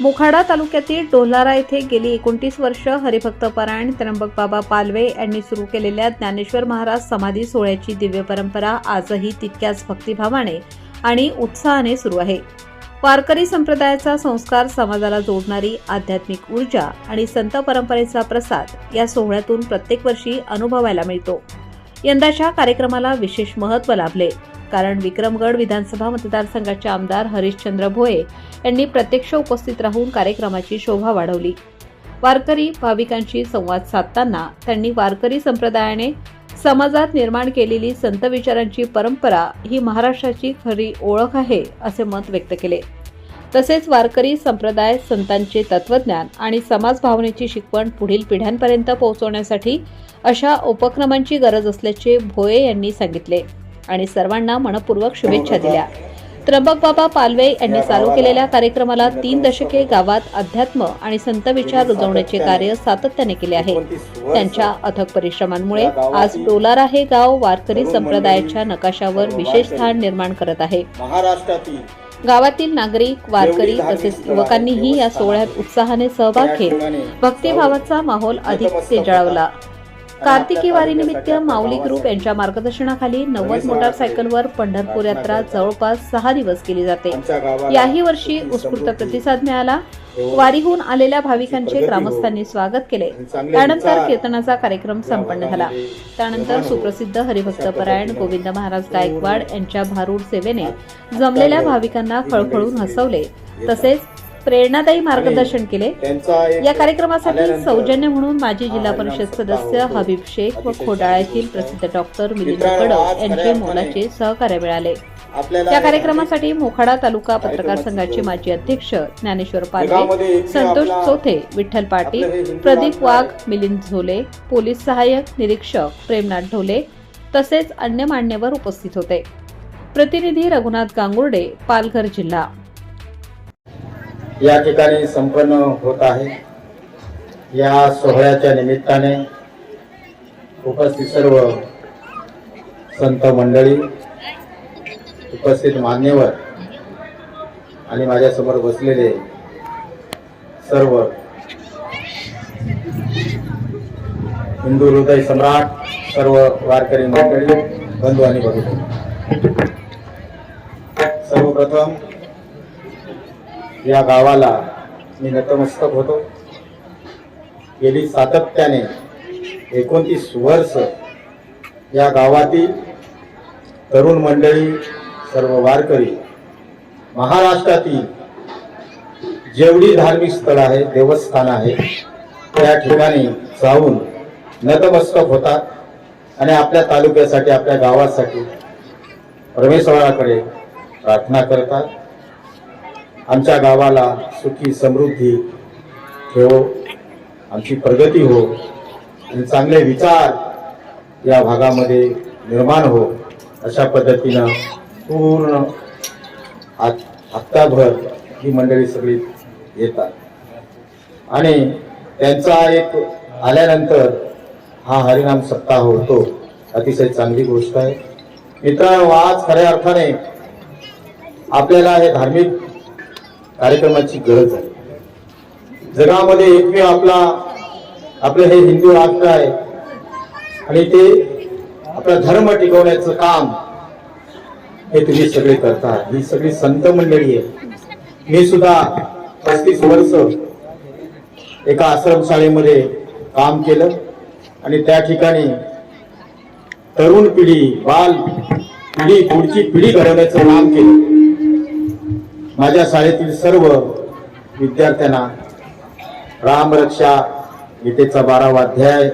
मोखाडा तालुक्यातील डोलारा येथे गेली एकोणतीस वर्ष हरिभक्त परायण त्र्यंबक बाबा पालवे यांनी सुरू केलेल्या ज्ञानेश्वर महाराज समाधी सोहळ्याची दिव्य परंपरा आजही तितक्याच भक्तिभावाने आणि उत्साहाने सुरू आहे. वारकरी संप्रदायाचा संस्कार समाजाला जोडणारी आध्यात्मिक ऊर्जा आणि संत परंपरेचा प्रसाद या सोहळ्यातून प्रत्येक वर्षी अनुभवायला मिळतो. यंदाच्या कार्यक्रमाला विशेष महत्त्व लाभले. कारण विक्रमगड विधानसभा मतदारसंघाचे आमदार हरिश्चंद्र भोये यांनी प्रत्यक्ष उपस्थित राहून कार्यक्रमाची शोभा वाढवली. वारकरी भाविकांशी संवाद साधताना त्यांनी वारकरी संप्रदायाने समाजात निर्माण केलेली संत विचारांची परंपरा ही महाराष्ट्राची खरी ओळख आहे असे मत व्यक्त केले. तसेच वारकरी संप्रदाय संतांचे तत्वज्ञान आणि समाज भावनेची शिकवण पुढील पिढ्यांपर्यंत पोहोचवण्यासाठी अशा उपक्रमांची गरज असल्याचे भोये यांनी सांगितले. आणि सर्वांना मनपूर्वक शुभेच्छा दिल्या. त्र्यंबक बाबा पालवे यांनी चालू केलेल्या कार्यक्रमाला तीन दशके गावात अध्यात्म आणि संत विचार रुजवण्याचे कार्य सातत्याने केले आहे. त्यांच्या अथक परिश्रमांमुळे आज डोलारा हे गाव वारकरी संप्रदायाच्या नकाशावर विशेष स्थान निर्माण करत आहे. महाराष्ट्रातील गावातील नागरिक वारकरी तसेच युवकांनीही या सोहळ्यात उत्साहाने सहभाग घेत भक्तिभावाचा माहोल अधिक तेजळवला कार्तिकी वारीनिमित्त माऊली ग्रुप यांच्या मार्गदर्शनाखाली नव्वद मोटारसायकलवर पंढरपूर यात्रा जवळपास सहा दिवस केली जाते. याही वर्षी उत्स्फूर्त प्रतिसाद मिळाला. वारीहून आलेल्या भाविकांचे ग्रामस्थांनी स्वागत केले. त्यानंतर कीर्तनाचा कार्यक्रम संपन्न झाला. त्यानंतर सुप्रसिद्ध हरिभक्त परायण गोविंद महाराज गायकवाड यांच्या भारूड सेवेने जमलेल्या भाविकांना खळखळून हसवले. तसेच प्रेरणादायी मार्गदर्शन केले. या कार्यक्रमासाठी सौजन्य म्हणून माजी जिल्हा परिषद सदस्य हबीब शेख व खोडाळा येथील प्रसिद्ध डॉक्टर मिलिंद कडव यांचे मोलाचे सहकार्य मिळाले. या कार्यक्रमासाठी मोखाडा तालुका पत्रकार संघाचे माजी अध्यक्ष ज्ञानेश्वर पालवे संतोष चोथे विठ्ठल पाटील प्रदीप वाघ मिलिंद झोले पोलीस सहाय्यक निरीक्षक प्रेमनाथ ढोले तसेच अन्य मान्यवर उपस्थित होते. प्रतिनिधी रघुनाथ गांगुर्डे पालघर जिल्हा. या ठिकाणी संपन्न होत आहे. या सोहळ्याच्या निमित्ताने उपस्थित सर्व संत मंडळी उपस्थित मान्यवर आणि माझ्यासमोर बसलेले सर्व हिंदू हृदय सम्राट सर्व वारकरी मंडळी बंधू आणि भगिनी सर्वप्रथम या गावाला मी नतमस्तक होतो. गेली सातत्याने एकोणतीस वर्ष या गावातील तरुण मंडळी सर्व वारकरी महाराष्ट्रातील जेवढी धार्मिक स्थळ आहे देवस्थान आहे त्या ठिकाणी जाऊन नतमस्तक होतात आणि आपल्या तालुक्यासाठी आपल्या गावासाठी परमेश्वराकडे प्रार्थना करतात. आमच्या गावाला सुखी समृद्धी ठेवो आमची प्रगती हो आणि चांगले विचार या भागामध्ये निर्माण हो अशा पद्धतीनं पूर्ण हप्ताभर ही मंडळी सगळी येतात. आणि त्यांचा एक आल्यानंतर हा हरिनाम सप्ताह होतो. अतिशय चांगली गोष्ट आहे. मित्रांनो आज खऱ्या अर्थाने आपल्याला हे धार्मिक कार्यक्रमाची गरज आहे. जगामध्ये एकमेव आपला आपलं हे हिंदू राष्ट्र आहे. आणि ते आपला धर्म टिकवण्याचं काम हे तुम्ही सगळे करता. ही सगळी संत मंडळी आहे. मी सुद्धा पस्तीस वर्ष एका आश्रमशाळेमध्ये काम केलं. आणि त्या ठिकाणी तरुण पिढी बाल पिढी पुढची पिढी घडवण्याचं काम केलं. माझ्या शाळेतील सर्व विद्यार्थ्यांना रामरक्षा गीतेचा बारावा अध्याय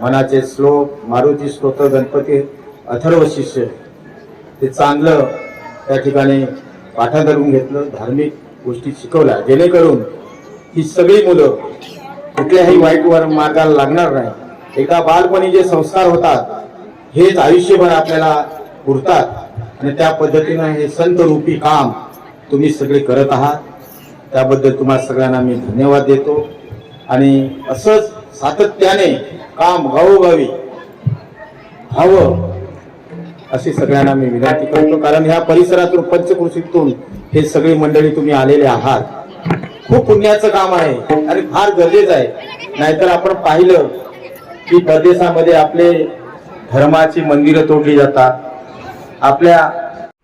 मनाचे श्लोक मारुती स्तोत्र गणपती अथर्व शिष्य ते चांगलं त्या ठिकाणी पाठांतर करून घेतलं धार्मिक गोष्टी शिकवल्या. जेणेकरून ही सगळी मुलं कुठल्याही वाईट वर मार्गाला लागणार नाही. एकदा बालपणी जे संस्कार होतात हेच आयुष्यभर आपल्याला पुरतात. आणि त्या पद्धतीनं हे संत रूपी काम तुम्ही सगळे करत आहात. त्याबद्दल तुम्हाला सगळ्यांना मी धन्यवाद देतो. आणि असंच सातत्याने काम गावोगावी हवं अशी सगळ्यांना मी विनंती करतो. कारण ह्या परिसरातून पंचकृषीतून हे सगळी मंडळी तुम्ही आलेले आहात. खूप पुण्याचं काम आहे आणि फार गरजेचं आहे. नाहीतर आपण पाहिलं की परदेशामध्ये आपले धर्माची मंदिरं तोडली जातात. आपल्या